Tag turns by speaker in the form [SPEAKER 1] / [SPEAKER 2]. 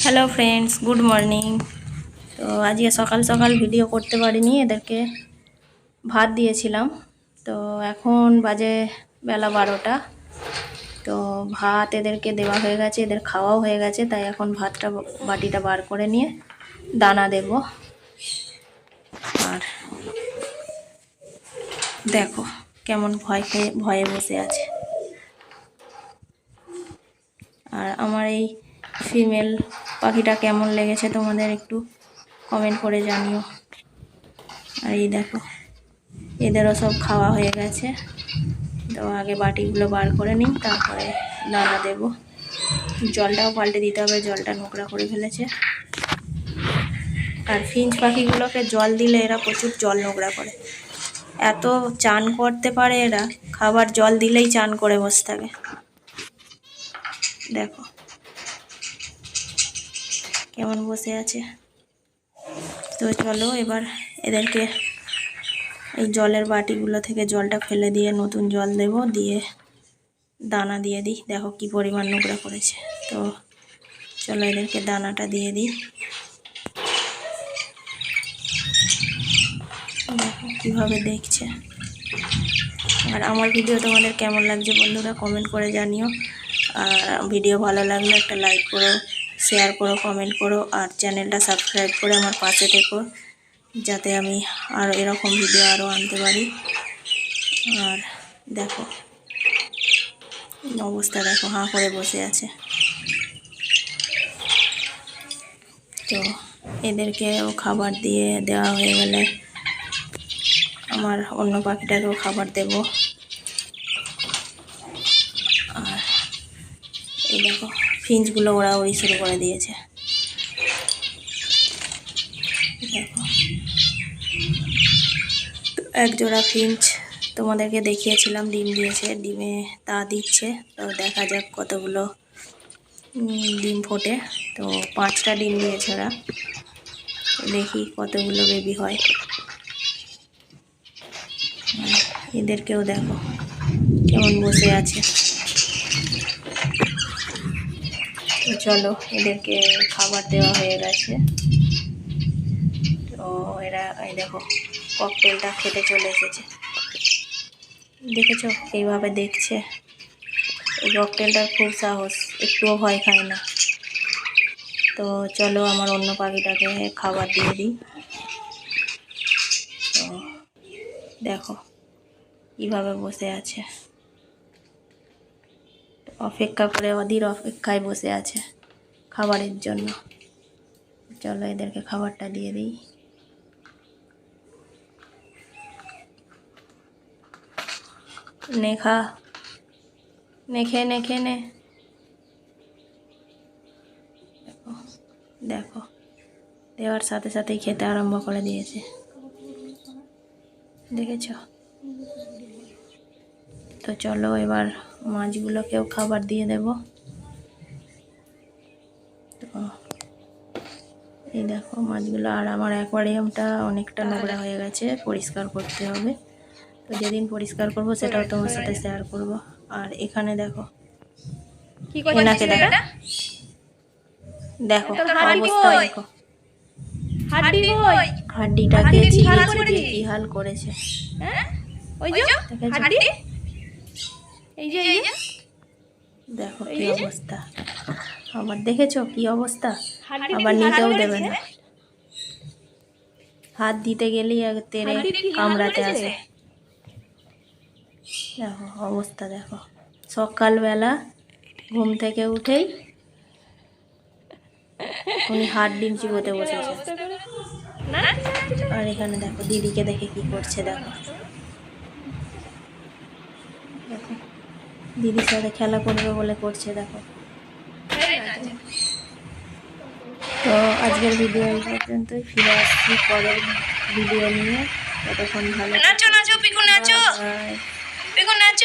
[SPEAKER 1] Hello friends good morning তো আজকে সকাল সকাল ভিডিও করতে পারিনি, এদেরকে ভাত দিয়েছিলাম। তো এখন বাজে বেলা বারোটা। তো ভাত এদেরকে দেওয়া হয়ে গেছে, এদের খাওয়াও হয়ে গেছে, তাই এখন ভাতটা বাটিটা বার করে নিয়ে দানা দেব। আর দেখো কেমন ভয় খেয়ে, ভয়ে বসে আছে। আর আমার এই ফিমেল পাখিটা কেমন লেগেছে তোমাদের একটু কমেন্ট করে জানিও। আর এই দেখো, এদেরও সব খাওয়া হয়ে গেছে। তো আগে বাটিগুলো বার করে নিই, তারপরে দানা দেব। জলটাও পাল্টে দিতে হবে, জলটা নোংরা করে ফেলেছে। আর ফিঞ্চ পাখিগুলোকে জল দিলে এরা প্রচুর জল নোংরা করে। এত চান করতে পারে এরা, খাবার জল দিলেই চান করে বসে থাকে। দেখো কেমন বসে আছে? তো চলো এবার এদেরকে এই জলের বাটিগুলো থেকে জলটা ফেলে দিয়ে নতুন জল দেব, দিয়ে দানা দিয়ে দিই। দেখো কি পরিমাণ নোংরা করেছে তো চলো এদেরকে দানাটা দিয়ে দিই। দেখো কীভাবে দেখছে। আর আমার ভিডিও তোমাদের কেমন লাগছে বন্ধুরা কমেন্ট করে জানিও। আর ভিডিও ভালো লাগলে একটা লাইক করো শেয়ার করো কমেন্ট করো আর চ্যানেলটা সাবস্ক্রাইব করে আমার পাশে থেকো, যাতে আমি আর এরকম ভিডিও আরও আনতে পারি। আর দেখো, অবস্থা দেখো, হাঁ করে বসে আছে। তো এদেরকেও খাবার দিয়ে দেওয়া হয়ে গেলে আমার অন্য পাখিটাকেও খাবার দেব। আর এই দেখো। ফিঞ্চগুলো ওরা ওই শুরু করে দিয়েছে। দেখো। এক জোড়া ফিঞ্চ তোমাদেরকে দেখিয়েছিলাম, ডিম দিয়েছে, ডিমে তা দিচ্ছে। তো দেখা যাক কতগুলো ডিম ফোটে। তো পাঁচটা ডিম দিয়েছে ওরা। দেখি কতগুলো বেবি হয়। এদেরকেও দেখো, কেমন বসে আছে। তো চলো, এদেরকে খাবার দেওয়া হয়ে গেছে। তো এরা, এই দেখো, ককটেলটা খেতে চলে এসেছে। দেখেছ? এইভাবে দেখছে। এই ককটেলটার খুব সাহস, একটুও ভয় খায় না। তো চলো, আমার অন্য পাখিটাকে খাবার দিয়ে দিই। তো দেখো কীভাবে বসে আছে। অপেক্ষা করে অধীর অপেক্ষায় বসে আছে খাবারের জন্য। চলো এদেরকে খাবারটা দিয়ে দিই। নেখা নেখে নেখে নে দেখো। দেওয়ার সাথে সাথেই খেতে আরম্ভ করে দিয়েছে। দেখেছ? তো চলো এবার মাছগুলোকেও খাবার দিয়ে দেব। তো এই দেখো মাছগুলো আর আমার অ্যাকোয়ারিয়ামটা অনেকটা নোংরা হয়ে গেছে পরিষ্কার করতে হবে। তো যেদিন পরিষ্কার করব সেটাও তোমার সাথে শেয়ার করব। আর এখানে দেখো
[SPEAKER 2] কি
[SPEAKER 1] এনাকে দেখো। দেখো অবস্থা দেখো। হাড্ডিটাকে
[SPEAKER 2] কি হাল করেছে? হ্যাঁ? ওই যে? হাড্ডি? এই যে এই যে।
[SPEAKER 1] দেখো কি অবস্থা। আবার দেখেছ কি অবস্থা? আবার নিতেও দেবে না। হাত দিতে গেলেই তেরে কামড়াতে আসে দেখো অবস্থা দেখো। সকালবেলা ঘুম থেকে উঠেই উনি হাত ডিম চিবোতে বসেছে। আর এখানে দেখো দিদিকে দেখে কি করছে দেখো। দেখো। দিদির সাথে খেলা করবে বলে করছে দেখো। তো আজকের ভিডিও এই পর্যন্তই। ফিরে আসছি পরের ভিডিও নিয়ে। ততক্ষণ ভালো
[SPEAKER 2] নাচো নাচো পিকু নাচো। পিকু নাচো।